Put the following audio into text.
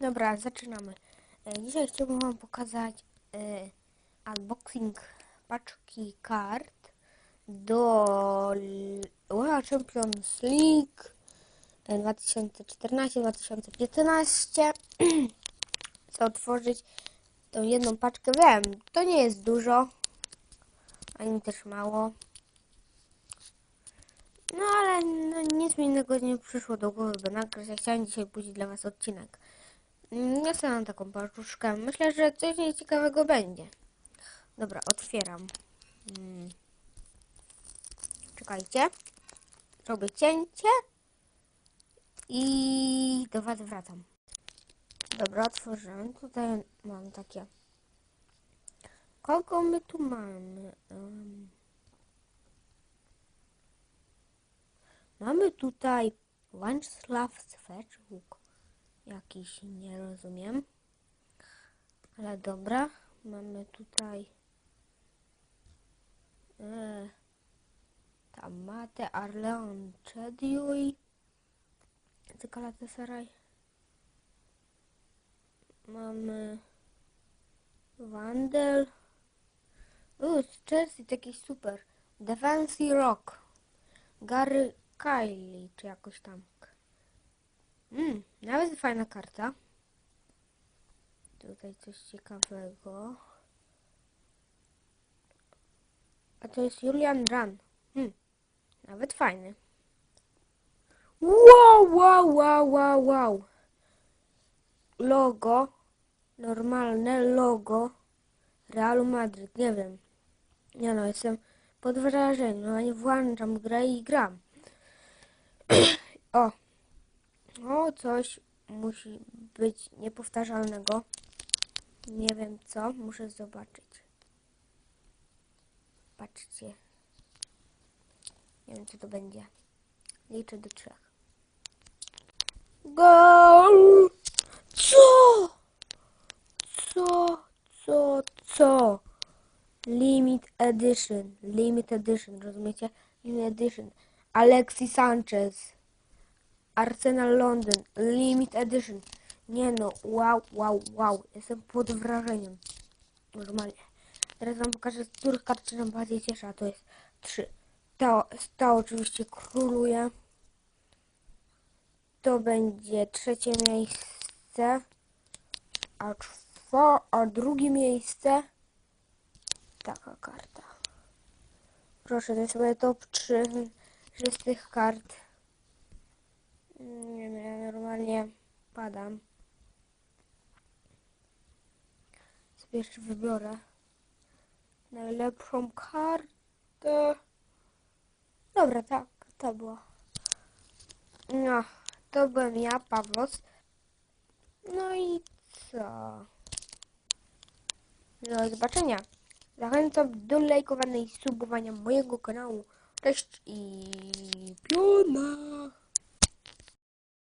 Dobra, zaczynamy. E, Dzisiaj chciałbym Wam pokazać e, unboxing paczki kart do UEFA Champions League e, 2014-2015. Chcę otworzyć tą jedną paczkę. Wiem, to nie jest dużo, ani też mało. No ale no, nic mi innego nie przyszło do głowy, by nagrać. Ja chciałem dzisiaj puścić dla Was odcinek. Nie chcę na taką paczuszkę. Myślę, że coś nieciekawego będzie. Dobra, otwieram. Mm. Czekajcie. Robię cięcie. I do Was wracam. Dobra, otworzyłem. Tutaj mam takie. Kogo my tu mamy? Em, Mamy tutaj Władysław Sweczuk. Jakiś nie rozumiem. Ale dobra. Mamy tutaj e, Tamate Arleon Chediuj Galatasaray. Mamy Wandel. U, z Chelsea taki super. Defensive Rock. Gary Kylie, czy jakoś tam. Mm, nawet fajna karta. Tutaj coś ciekawego. A to jest Julian Run. Hmm, nawet fajny. Wow, wow, wow, wow, wow. Logo. Normalne logo. Realu Madryt. Nie wiem. Nie no, jestem pod wrażeniem. No, nie włączam grę i gram. o. O, coś musi być niepowtarzalnego. Nie wiem co, muszę zobaczyć. Patrzcie. Nie wiem co to będzie. Liczę do trzech. Gol! Co? Co? Co? Co? Limit Edition. Limit Edition, rozumiecie? Limit Edition. Alexis Sanchez. Arsenal London. Limit Edition. Nie no, wow, wow, wow. Jestem pod wrażeniem. Normalnie. Teraz wam pokażę, z których kart się nam bardziej cieszy, a to jest trzy. To, to oczywiście króluje. To będzie trzecie miejsce. A, czwo, a drugie miejsce taka karta. Proszę, to jest moje top 3 z tych kart. Nie wiem, ja normalnie padam. Sobie jeszcze wybiorę najlepszą kartę. Dobra, tak, to było. No, to byłem ja, Pawlos. No i co? Do zobaczenia. Zachęcam do lajkowania i subowania mojego kanału. Cześć i piona!